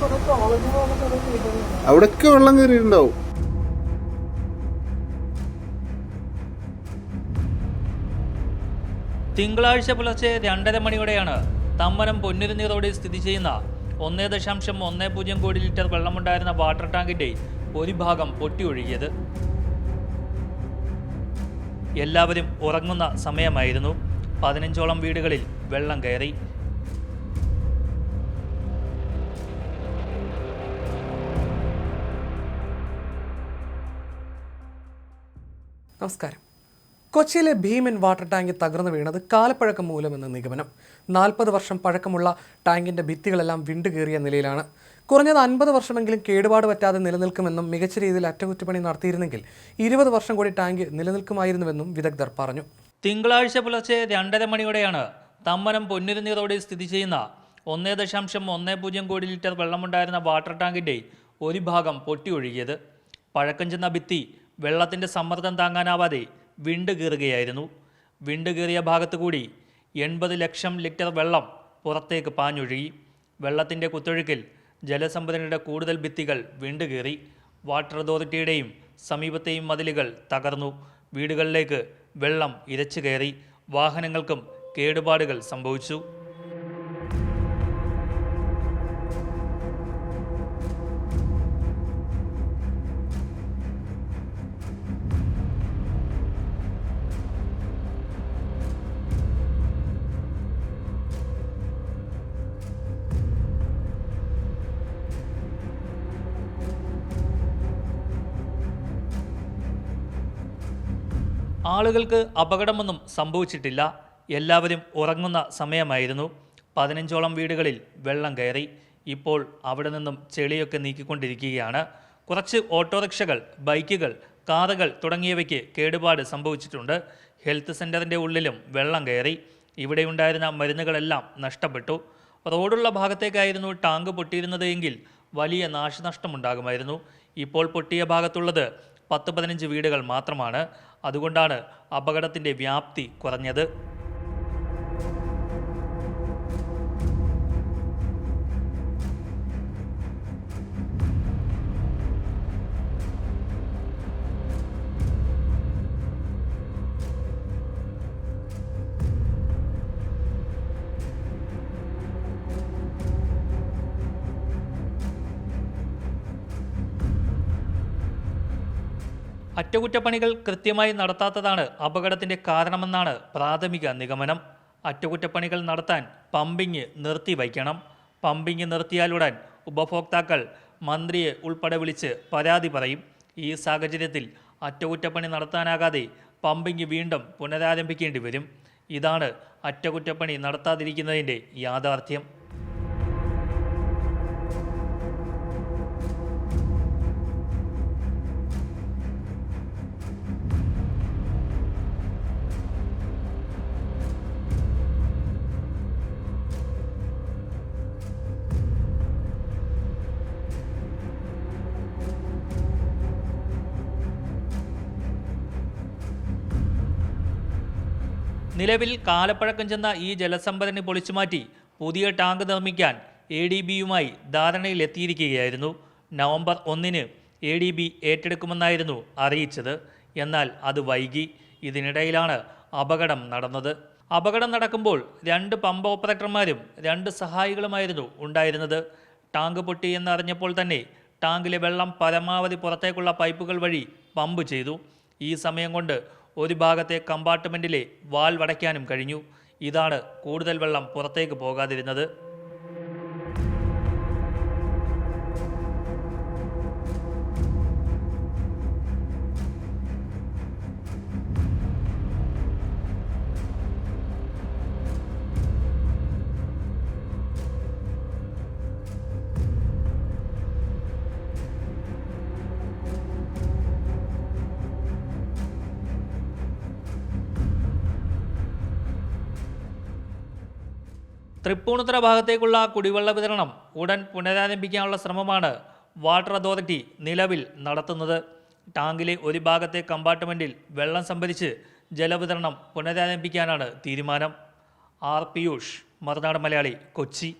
കുറെ വെള്ളം കയറിയിട്ടുണ്ടാവും തിങ്കളാഴ്ച പുലർച്ചെ രണ്ടര മണിയോടെയാണ് തമ്മനം പൊന്നുരുന്നി സ്ഥിതി ചെയ്യുന്ന ഒന്നേ ദശാംശം ഒന്നേ പൂജ്യം കോടി ലിറ്റർ വെള്ളമുണ്ടായിരുന്ന വാട്ടർ ടാങ്കിന്റെ ഒരു ഭാഗം പൊട്ടിയൊഴുകിയത്. എല്ലാവരും ഉറങ്ങുന്ന സമയമായിരുന്നു. പതിനഞ്ചോളം വീടുകളിൽ വെള്ളം കയറി. നമസ്കാരം. കൊച്ചിയിലെ ഭീമൻ വാട്ടർ ടാങ്ക് തകർന്നു വീണത് കാലപ്പഴക്കം മൂലമെന്ന് നിഗമനം. നാൽപ്പത് വർഷം പഴക്കമുള്ള ടാങ്കിന്റെ ഭിത്തികളെല്ലാം വിണ്ടുകീറിയ നിലയിലാണ്. കുറഞ്ഞത് അൻപത് വർഷമെങ്കിലും കേടുപാട് പറ്റാതെ നിലനിൽക്കുമെന്നും മികച്ച രീതിയിൽ അറ്റകുറ്റപ്പണി നടത്തിയിരുന്നെങ്കിൽ ഇരുപത് വർഷം കൂടി ടാങ്ക് നിലനിൽക്കുമായിരുന്നുവെന്നും വിദഗ്ധർ പറഞ്ഞു. തിങ്കളാഴ്ച പുലർച്ചെ രണ്ടര മണിയോടെയാണ് തമ്മനം പൊന്നുരുന്നി സ്ഥിതി ചെയ്യുന്ന ഒന്നേ ദശാംശം ഒന്നേ പൂജ്യം കോടി ലിറ്റർ വെള്ളമുണ്ടായിരുന്ന വാട്ടർ ടാങ്കിന്റെ ഒരു ഭാഗം പൊട്ടിയൊഴുകിയത് പഴക്കം ചെന്ന ഭിത്തി വെള്ളത്തിന്റെ സമ്മർദ്ദം താങ്ങാനാവാതെ വിണ്ട് കീറുകയായിരുന്നു. വിണ്ട് കീറിയ ഭാഗത്തു കൂടി എൺപത് ലക്ഷം ലിറ്റർ വെള്ളം പുറത്തേക്ക് പാഞ്ഞൊഴുകി. വെള്ളത്തിന്റെ കുത്തൊഴുക്കിൽ ജലസംഭരണിയുടെ കൂടുതൽ ഭിത്തികൾ വിണ്ട് കീറി. വാട്ടർ അതോറിറ്റിയുടെയും സമീപത്തെയും മതിലുകൾ തകർന്നു. വീടുകളിലേക്ക് വെള്ളം ഇരച്ചു കയറി. വാഹനങ്ങൾക്കും കേടുപാടുകൾ സംഭവിച്ചു. ആളുകൾക്ക് അപകടമൊന്നും സംഭവിച്ചിട്ടില്ല. എല്ലാവരും ഉറങ്ങുന്ന സമയമായിരുന്നു. പതിനഞ്ചോളം വീടുകളിൽ വെള്ളം കയറി. ഇപ്പോൾ അവിടെ നിന്നും ചെളിയൊക്കെ നീക്കിക്കൊണ്ടിരിക്കുകയാണ്. കുറച്ച് ഓട്ടോറിക്ഷകൾ ബൈക്കുകൾ കാറുകൾ തുടങ്ങിയവയ്ക്ക് കേടുപാട് സംഭവിച്ചിട്ടുണ്ട്. ഹെൽത്ത് സെന്ററിന്റെ ഉള്ളിലും വെള്ളം കയറി. ഇവിടെ ഉണ്ടായിരുന്ന മരുന്നുകളെല്ലാം നഷ്ടപ്പെട്ടു. റോഡുള്ള ഭാഗത്തേക്കായിരുന്നു ടാങ്ക് പൊട്ടിയിരുന്നത് എങ്കിൽ വലിയ നാശനഷ്ടമുണ്ടാകുമായിരുന്നു. ഇപ്പോൾ പൊട്ടിയ ഭാഗത്തുള്ളത് പത്ത് പതിനഞ്ച് വീടുകൾ മാത്രമാണ്. അതുകൊണ്ടാണ് അപകടത്തിന്റെ വ്യാപ്തി കുറഞ്ഞത്. അറ്റകുറ്റപ്പണികൾ കൃത്യമായി നടത്താത്തതാണ് അപകടത്തിന്റെ കാരണമെന്നാണ് പ്രാഥമിക നിഗമനം. അറ്റകുറ്റപ്പണികൾ നടത്താൻ പമ്പിങ് നിർത്തിവയ്ക്കണം പമ്പിങ് നിർത്തിയാലുടൻ ഉപഭോക്താക്കൾ മന്ത്രിയെ ഉൾപ്പെടെ വിളിച്ച് പരാതി പറയും. ഈ സാഹചര്യത്തിൽ അറ്റകുറ്റപ്പണി നടത്താനാകാതെ പമ്പിങ് വീണ്ടും പുനരാരംഭിക്കേണ്ടി വരും. ഇതാണ് അറ്റകുറ്റപ്പണി നടത്താതിരിക്കുന്നതിന്റെ യാഥാർത്ഥ്യം. നിലവിൽ കാലപ്പഴക്കം ചെന്ന ഈ ജലസംഭരണി പൊളിച്ചുമാറ്റി പുതിയ ടാങ്ക് നിർമ്മിക്കാൻ എ ഡി ബിയുമായി ധാരണയിലെത്തിയിരിക്കുകയായിരുന്നു. നവംബർ ഒന്നിന് എ ഡി ബി ഏറ്റെടുക്കുമെന്നായിരുന്നു അറിയിച്ചത്. എന്നാൽ അത് വൈകി. ഇതിനിടയിലാണ് അപകടം നടന്നത്. അപകടം നടക്കുമ്പോൾ രണ്ട് പമ്പ് ഓപ്പറേറ്റർമാരും രണ്ട് സഹായികളുമായിരുന്നു ഉണ്ടായിരുന്നത്. ടാങ്ക് പൊട്ടി എന്നറിഞ്ഞപ്പോൾ തന്നെ ടാങ്കിലെ വെള്ളം പരമാവധി പുറത്തേക്കുള്ള പൈപ്പുകൾ വഴി പമ്പ് ചെയ്തു. ഈ സമയം കൊണ്ട് ഒരു ഭാഗത്തെ കമ്പാർട്ട്മെന്റിലെ വാൽ വടയ്ക്കാനും കഴിഞ്ഞു. ഇതാണ് കൂടുതൽ വെള്ളം പുറത്തേക്ക് പോകാതിരുന്നത്. തൃപ്പൂണിത്തുറ ഭാഗത്തേക്കുള്ള കുടിവെള്ള വിതരണം ഉടൻ പുനരാരംഭിക്കാനുള്ള ശ്രമമാണ് വാട്ടർ അതോറിറ്റി നിലവിൽ നടത്തുന്നത്. ടാങ്കിലെ ഒരു ഭാഗത്തെ കമ്പാർട്ട്മെന്റിൽ വെള്ളം സംഭരിച്ച് ജലവിതരണം പുനരാരംഭിക്കാനാണ് തീരുമാനം. ആർ പിയൂഷ് മറുനാട് മലയാളി കൊച്ചി.